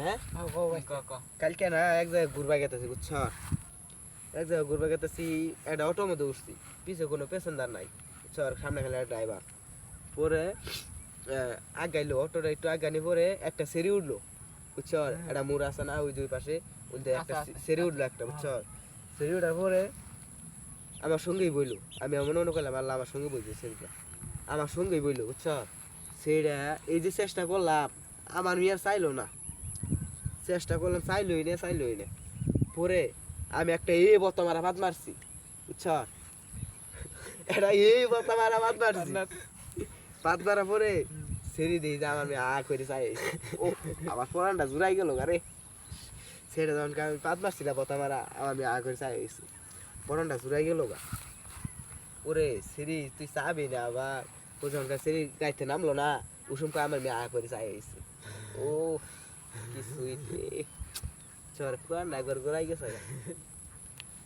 হ্যাঁ? ক ক। কালকে না এক জায়গায় ঘুরবা গেতেছি বুঝছ? এক জায়গায় ঘুরবা গেতেছি একটা অটোর মধ্যে উঠছি। পিছে কোনো প্যাসেঞ্জার নাই বুঝছ? আর সামনে খালি ড্রাইভার পরে আহ, আগাইলো অটোটা একটু আগানি পরে একটা সেরি উঠল বুঝছ? একটা মুড় আছে না ওই দুই পাশে ওই একটা আছে। সেরি উঠল একটা বুঝছ? সেরি উঠার পরে আমার সঙ্গেই বইলো। আমি মনে মনে করলাম আল্লাহ আমার সঙ্গে বইছে সেরিটা আমার সঙ্গেই বইলো বুঝছ? সেটা এই যে চেষ্টা করলাম আমার মেয়ে আর চাইলো না। চেষ্টা করলাম চাইলই না চাইলই না। পরে আমি একটা এই বতা মারা ভাত মারছি বুঝছ? এটা এই বতা মারা ভাত মারছি। ভাত মারা পরে সেরি দিই যে আমার মেয়ে আ করে চাই। ও আমার পরানটা জুড়াই গেল গারে সেটা যখন আমি পাত মারছি না বতা মারা আমার মেয়ে আ করে চাই গেছি পরানটা জুড়াই গেল গা। ওরে সেরি তুই চাবি না আবার। ও যখন সেরি গাইতে নামলো না উসুম আমার মেয়ে আ করে চাই গেছি ও কি সুইট রে চর পুরান একবার গোড়াই গেছে।